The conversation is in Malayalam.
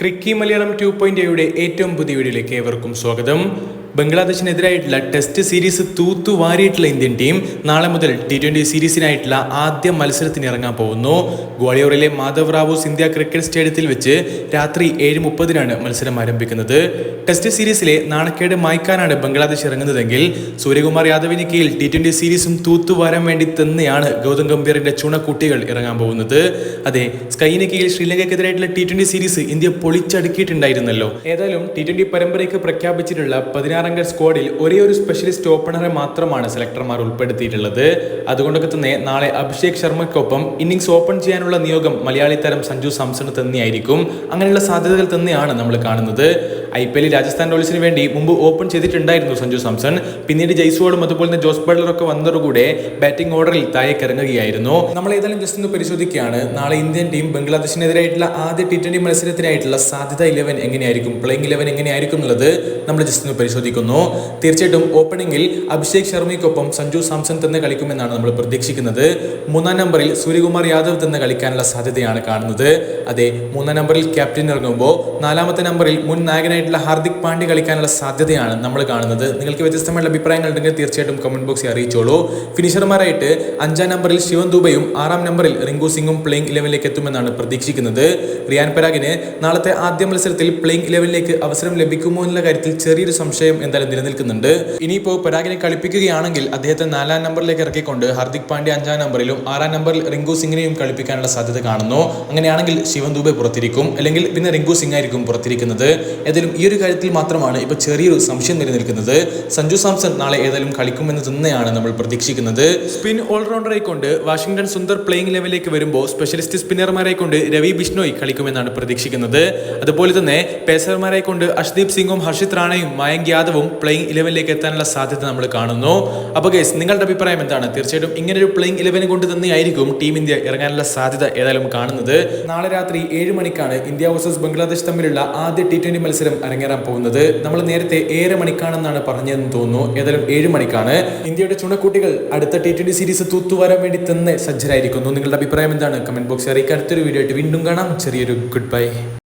ക്രിക്കി മലയാളം ടു പോയിന്റ് എയുടെ ഏറ്റവും പുതിയ വീഡിയോയിലേക്ക് ഏവർക്കും സ്വാഗതം. ബംഗ്ലാദേശിനെതിരായിട്ടുള്ള ടെസ്റ്റ് സീരീസ് തൂത്തു വാരിയിട്ടുള്ള ഇന്ത്യൻ ടീം നാളെ മുതൽ ടി ട്വന്റി സീരീസിനായിട്ടുള്ള ആദ്യ മത്സരത്തിന് ഇറങ്ങാൻ പോകുന്നു. ഗ്വാളിയോറിലെ മാധവ് റാവു ഇന്ത്യ ക്രിക്കറ്റ് സ്റ്റേഡിയത്തിൽ വെച്ച് രാത്രി ഏഴ് മുപ്പതിനാണ് മത്സരം ആരംഭിക്കുന്നത്. ടെസ്റ്റ് സീരീസിലെ നാണക്കേട് മായ്ക്കാനാണ് ബംഗ്ലാദേശ് ഇറങ്ങുന്നതെങ്കിൽ സൂര്യകുമാർ യാദവിന് കീഴിൽ ടി ട്വന്റി സീരീസും തൂത്തു വാരാൻ വേണ്ടി തന്നെയാണ് ഗൗതം ഗംഭീറിന്റെ ചുണക്കുട്ടികൾ ഇറങ്ങാൻ പോകുന്നത്. അതെ സ്കൈന് കീഴിൽ ശ്രീലങ്കയ്ക്കെതിരായിട്ടുള്ള ടി സീരീസ് ഇന്ത്യ പൊളിച്ചടുക്കിയിട്ടുണ്ടായിരുന്നല്ലോ. ഏതായാലും ടി ട്വന്റി പരമ്പരയ്ക്ക് പ്രഖ്യാപിച്ചിട്ടുള്ള പതിനാറംഗ സ്ക്വാഡിൽ ഒരേ ഒരു സ്പെഷ്യലിസ്റ്റ് ഓപ്പണറെ മാത്രമാണ് സെലക്ടർമാർ ഉൾപ്പെടുത്തിയിട്ടുള്ളത്. അതുകൊണ്ടൊക്കെ തന്നെ നാളെ അഭിഷേക് ശർമ്മയ്ക്കൊപ്പം ഇന്നിംഗ്സ് ഓപ്പൺ ചെയ്യാനുള്ള നിയോഗം മലയാളി താരം സഞ്ജു സാംസണ് തന്നെയായിരിക്കും. അങ്ങനെയുള്ള സാധ്യതകൾ തന്നെയാണ് നമ്മൾ കാണുന്നത്. ഐ പി എല്ലിൽ രാജസ്ഥാൻ റോയൽസിന് വേണ്ടി മുമ്പ് ഓപ്പൺ ചെയ്തിട്ടുണ്ടായിരുന്നു സഞ്ജു സാംസൺ. പിന്നീട് ജയ്സ്വാളും അതുപോലെ തന്നെ ജോസ് ബട്ട്ലറൊക്കെ വന്നതോടുകൂടെ ബാറ്റിംഗ് ഓർഡറിൽ താഴേക്ക് ഇറങ്ങുകയായിരുന്നു നമ്മൾ ഏതായാലും ജസ്റ്റ് ഒന്ന് പരിശോധിക്കുകയാണ്. നാളെ ഇന്ത്യൻ ടീം ബംഗ്ലാദേശിനെതിരായിട്ടുള്ള ആദ്യ ടി ട്വന്റി മത്സരത്തിനായിട്ടുള്ള സാധ്യത ഇലവൻ എങ്ങനെയായിരിക്കും? പ്ലേയിങ് ഇലവൻ എങ്ങനെയായിരിക്കും എന്നുള്ളത് നമ്മൾ ജസ്റ്റ് ഒന്ന് പരിശോധിക്കുന്നു തീർച്ചയായിട്ടും ഓപ്പണിംഗിൽ അഭിഷേക് ശർമ്മയ്ക്കൊപ്പം സഞ്ജു സാംസൺ തന്നെ കളിക്കുമെന്നാണ് നമ്മൾ പ്രതീക്ഷിക്കുന്നത്. മൂന്നാം നമ്പറിൽ സൂര്യകുമാർ യാദവ് തന്നെ കളിക്കാനുള്ള സാധ്യതയാണ് കാണുന്നത്. അതെ മൂന്നാം നമ്പറിൽ ക്യാപ്റ്റൻ ഇറങ്ങുമ്പോൾ നാലാമത്തെ നമ്പറിൽ മുൻ നായകനായിട്ടുള്ള ഹാർദിക് പാണ്ഡ്യ കളിക്കാനുള്ള സാധ്യതയാണ് നമ്മൾ കാണുന്നത്. നിങ്ങൾക്ക് വ്യത്യസ്തമായിട്ടുള്ള അഭിപ്രായങ്ങൾ ഉണ്ടെങ്കിൽ തീർച്ചയായിട്ടും കമന്റ് ബോക്സിൽ അറിയിച്ചോളൂ. ഫിനിഷർമാരായിട്ട് അഞ്ചാം നമ്പറിൽ ശിവൻ ദുബയും ആറാം നമ്പറിൽ റിങ്കു സിംഗും പ്ലേയിങ് ഇലവനിലേക്ക് എത്തുമെന്നാണ് പ്രതീക്ഷിക്കുന്നത്. റിയാൻ പരാഗിന് നാളത്തെ ആദ്യ മത്സരത്തിൽ പ്ലേയിങ് ഇലവനിലേക്ക് അവസരം ലഭിക്കുമോ എന്നുള്ള കാര്യത്തിൽ ചെറിയൊരു സംശയം എന്തായാലും നിലനിൽക്കുന്നുണ്ട്. ഇനിയിപ്പോൾ പരാഗിനെ കളിപ്പിക്കുകയാണെങ്കിൽ അദ്ദേഹത്തെ നാലാം നമ്പറിലേക്ക് ഇറക്കിക്കൊണ്ട് ഹാർദിക് പാണ്ഡ്യ അഞ്ചാം നമ്പറിലും ആറാം നമ്പറിൽ റിങ്കു സിംഗിനെയും കളിപ്പിക്കാനുള്ള സാധ്യത കാണുന്നു. അങ്ങനെയാണെങ്കിൽ ശിവൻ ദുബെ പുറത്തിരിക്കും. അല്ലെങ്കിൽ പിന്നെ റിങ്കു സിംഗ് ആയിരിക്കും പുറത്തിരിക്കുന്നത്. ഏതായാലും ഈ ഒരു കാര്യത്തിൽ മാത്രമാണ് ഇപ്പോൾ ചെറിയൊരു സംശയം നിലനിൽക്കുന്നത്. സഞ്ജു സാംസൺ നാളെ ഏതായാലും കളിക്കുമെന്ന് തന്നെയാണ് നമ്മൾ പ്രതീക്ഷിക്കുന്നത്. സ്പിൻ ഓൾറൗണ്ടറെ കൊണ്ട് വാഷിംഗ്ടൺ സുന്ദർ പ്ലേയിങ് ലെവലിലേക്ക് വരുമ്പോൾ സ്പെഷ്യലിസ്റ്റ് സ്പിന്നർമാരെ കൊണ്ട് രവി ബിഷ്ണോയ് കളിക്കുമെന്നാണ് പ്രതീക്ഷിക്കുന്നത്. അതുപോലെ തന്നെ പേസർമാരെ കൊണ്ട് അഷ്ദീപ് സിംഗും ഹർഷിത് റാണയും മയങ്ക് യാദവും പ്ലേയിങ് ഇലവനിലേക്ക് എത്താനുള്ള സാധ്യത നമ്മൾ കാണുന്നു. അപ്പോൾ ഗൈസ് നിങ്ങളുടെ അഭിപ്രായം എന്താണ്? തീർച്ചയായിട്ടും ഇങ്ങനെ ഒരു പ്ലേയിങ് ഇലവൻ കൊണ്ട് തന്നെയായിരിക്കും ടീം ഇന്ത്യ ഇറങ്ങാനുള്ള സാധ്യത ഏതായാലും കാണുന്നത്. നാളെ രാത്രി ഏഴ് മണിക്കാണ് ഇന്ത്യ വേഴ്സസ് ബംഗ്ലാദേശ് തമ്മിലുള്ള ആദ്യ ടി ട്വന്റി മത്സരം അരങ്ങേറാൻ പോകുന്നത്. നമ്മൾ നേരത്തെ ഏഴര മണിക്കാണെന്നാണ് പറഞ്ഞതെന്ന് തോന്നുന്നു. ഏതായാലും ഏഴ് മണിക്കാണ്. ഇന്ത്യയുടെ ചുണക്കുട്ടികൾ അടുത്ത ടി ട്വന്റി സീരീസ് തൂത്തുവരാൻ വേണ്ടി തന്നെ സജ്ജരായിരിക്കുന്നു. നിങ്ങളുടെ അഭിപ്രായം എന്താണ്? കമന്റ് ബോക്സിൽ അറിയിക്കാൻ അടുത്തൊരു വീഡിയോ ആയിട്ട് വീണ്ടും കാണാം. ചെറിയൊരു ഗുഡ് ബൈ